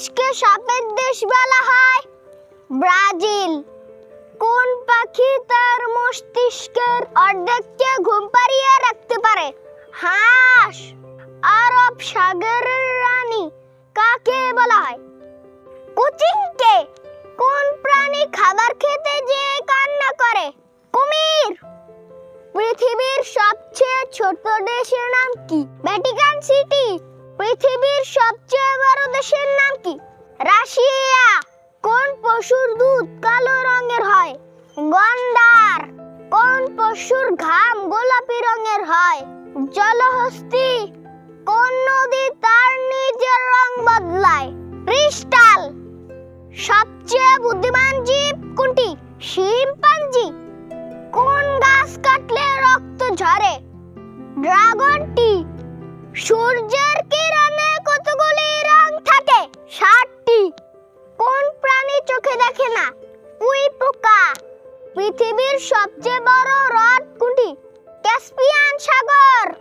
দেশকে সাপের দেশ বলা হয়। ব্রাজিল। কোন পাখি তার মস্তিষ্কের অর্ধেককে ঘুম পাড়িয়ে রাখতে পারে? হাঁস। আরব সাগরের রানী কাকে বলা হয়? কুচিংকে কোন প্রাণী খাবার খেতে যে কান্না করে? কুমির। পৃথিবীর সবচেয়ে ছোট দেশের নাম কি? Vatican city. পৃথিবীর সবচেয়ে বড় দেশের নাম কি? রাশিয়া। কোন পশুর দুধ কালো রঙের হয়? গন্ডার। কোন পশুর ঘাম গোলাপি রঙের হয়? জলহস্তি। কোন নদী তার নিজের রং বদলায়? ক্রিস্টাল। সবচেয়ে বুদ্ধিমান জীব কোনটি? শিম্পাঞ্জি। কোন গাছ কাটলে রক্ত ঝরে? ড্রাগনটি। সূর্যের কিরণে দেখে না। উই পোকা। পৃথিবীর সবচেয়ে বড় হ্রদ কোনটি? ক্যাসপিয়ান সাগর।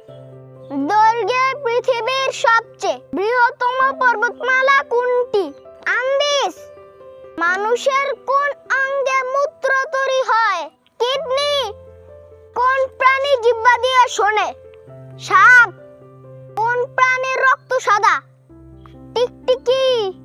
দৈর্ঘ্যে পৃথিবীর সবচেয়ে বৃহত্তম পর্বতমালা কোনটি? আন্দিস। মানুষের কোন অঙ্গে মূত্র তৈরি হয়? কিডনি। কোন প্রাণী জিহ্বা দিয়ে শোনে? সাপ। কোন প্রাণীর রক্ত সাদা? টিকটিকি।